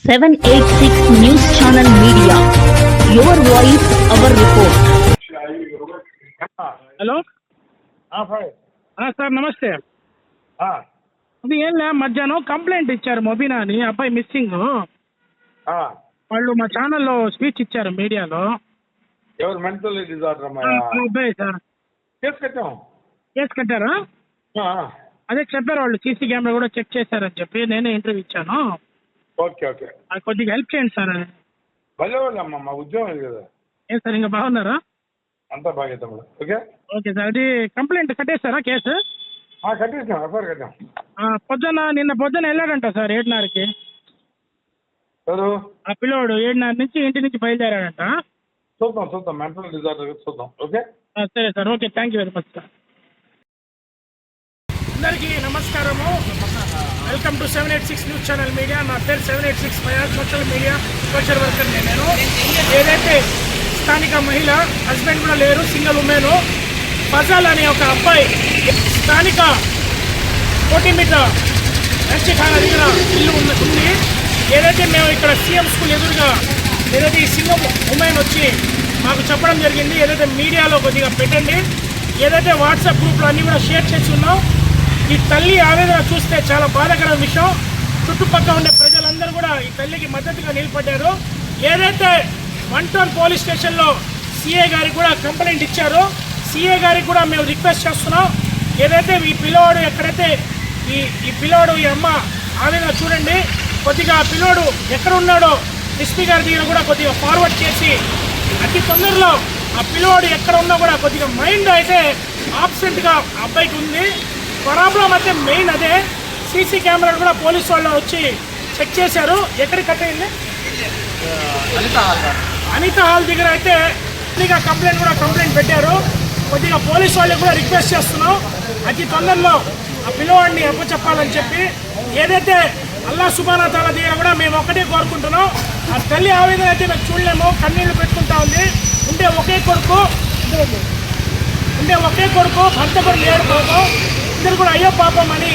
786 News Channel Media. Your voice, our report. Hello five ఆ, sir నమస్తే అది ఏం లే మధ్యాహ్నం కంప్లైంట్ ఇచ్చారు మొబీనా అని అబ్బాయి మిస్సింగ్ వాళ్ళు మా ఛానల్లో స్పీచ్ ఇచ్చారు మీడియాలో. ఎవరు మెంటల్ డిజార్డర్ అబ్బాయి సార్ కేసు కట్టాం. కేసు కట్టారా? ఆ, అదే చెప్పారు వాళ్ళు సీసీ కెమెరా కూడా చెక్ చేశారని చెప్పి నేనే ఇంటర్వ్యూ ఇచ్చాను. ఓకే ఓకే అది కొద్దిగా హెల్ప్ చేయండి సార్ భలే వాళ్ళమ్మా మా ఉద్యోగం ఇది కదా ఏం సార్ ఇంకా బాగున్నారా అంతా బాగా తమ్ముడు ఓకే ఓకే సార్ అది కంప్లైంట్ కట్టేస్తారా కేసు ఆ, కట్టేసాం ఎఫ్ఐఆర్ కట్టాం ఆ, పొద్దున్న నిన్న పొద్దున్న వెళ్ళాడంట సార్ ఏడున్నరకి ఎవరు ఆ పిల్లోడు ఏడున్నర నుంచి ఇంటి నుంచి బయలుదేరాడంట చూద్దాం చూద్దాం మెంటల్ డిజార్డర్ చూద్దాం ఓకే ఆ, సరే sir okay thank you very much sir అందరికీ నమస్కారము. Welcome to seven eight six news channel media నా పేరు seven eight six five social media social worker నేను. ఏదైతే స్థానిక మహిళ హస్బెండ్ కూడా లేరు సింగిల్ ఉమెన్ ఫజల్ అనే ఒక అబ్బాయి స్థానిక కోటి మీద ఖానా దగ్గర ఇల్లు ఉన్న ఉంది ఏదైతే మేము ఇక్కడ సీఎం స్కూల్ ఎదురుగా ఏదైతే ఈ సింగం ఉమెన్ వచ్చి మాకు చెప్పడం జరిగింది ఏదైతే మీడియాలో కొద్దిగా పెట్టండి ఏదైతే వాట్సాప్ గ్రూప్లో అన్నీ కూడా షేర్ చేసి ఉన్నాం ఈ తల్లి ఆవేదన చూస్తే చాలా బాధకర విషయం. చుట్టుపక్కల ఉండే ప్రజలందరూ కూడా ఈ తల్లికి మద్దతుగా నిలబడ్డారు. ఏదైతే వన్ టౌన్ పోలీస్ స్టేషన్లో సీఏ గారికి కూడా కంప్లైంట్ ఇచ్చారో సీఏ గారికి కూడా మేము రిక్వెస్ట్ చేస్తున్నాం. ఏదైతే ఈ పిల్లవాడు ఎక్కడైతే ఈ ఈ పిల్లోడు ఈ అమ్మ ఆవేదన చూడండి. కొద్దిగా ఆ పిల్లోడు ఎక్కడ ఉన్నాడో ఎస్పీ గారి దగ్గర కూడా కొద్దిగా ఫార్వర్డ్ చేసి అతి తొందరలో ఆ పిల్లోడు ఎక్కడ ఉన్నా కూడా కొద్దిగా మైండ్ అయితే ఆబ్సెంట్గా అబ్బాయికి ఉంది. ప్రాబ్లం అయితే మెయిన్ అదే. సీసీ కెమెరాలు కూడా పోలీసు వాళ్ళు వచ్చి చెక్ చేశారు. ఎక్కడికి కట్టేయండి అనిత హాల్ దగ్గర అయితే కొద్దిగా కంప్లైంట్ కూడా కంప్లైంట్ పెట్టారు. కొద్దిగా పోలీస్ వాళ్ళకి కూడా రిక్వెస్ట్ చేస్తున్నాం. అతి తొందరలో ఆ పిల్లవాడిని చెప్పాలని చెప్పి ఏదైతే అల్లా సుబానా తాలా దగ్గర కూడా మేము ఒకటే కోరుకుంటున్నాం. ఆ తల్లి ఆవేదన అయితే మేము చూడలేము. కన్నీళ్ళు పెట్టుకుంటా ఉంది. ఉండే ఒకే కొడుకు ఉండే ఒకే కొడుకు భర్త కూడా లేడు అందరూ ఇద్దరు కూడా అయ్యో పాపం అని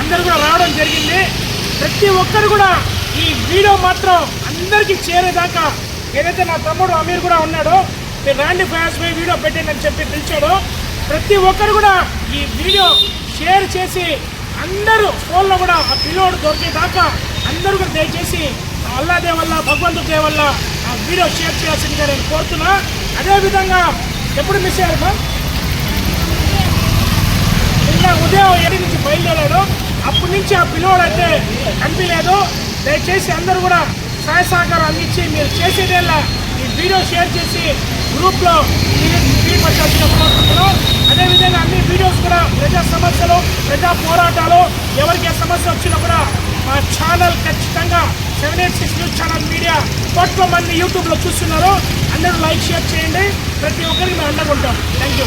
అందరు కూడా రావడం జరిగింది. ప్రతి ఒక్కరు కూడా ఈ వీడియో మాత్రం అందరికీ చేరేదాకా ఏదైతే నా తమ్ముడు అమీర్ కూడా ఉన్నాడో మీరు రాండి ఫ్యాన్స్ పోయి వీడియో పెట్టండి అని చెప్పి పిలిచాడో ప్రతి ఒక్కరు కూడా ఈ వీడియో షేర్ చేసి అందరూ ఫోన్లో కూడా ఆ పిల్లోడు దొరికేదాకా అందరూ కూడా దయచేసి అల్లాదే వల్ల భగవంతుడే వల్ల ఆ వీడియో షేర్ చేయాల్సిందిగా నేను కోరుతున్నా. అదేవిధంగా ఎప్పుడు మిస్ అయ్యారు నిన్న ఉదయం ఏడు నుంచి బయలుదేరాడు అప్పటి నుంచి ఆ పిల్లోడు అయితే కనిపించలేదు. దయచేసి అందరూ కూడా సహాయ సహకారం అందించి మీరు చేసేదేలా ఈ వీడియో షేర్ చేసి గ్రూప్లో ఫీడ్పట్టాల్సిన కోరుకుంటున్నాం అదేవిధంగా అన్ని వీడియోస్ కూడా ప్రజా సమస్యలు ప్రజా పోరాటాలు ఎవరికి ఏ సమస్య వచ్చినా కూడా మా ఛానల్ ఖచ్చితంగా seven eight six news channel media కోట్ల మంది యూట్యూబ్లో చూస్తున్నారు. అందరూ లైక్ షేర్ చేయండి. ప్రతి ఒక్కరికి మేము అండగుంటాం థ్యాంక్ యూ.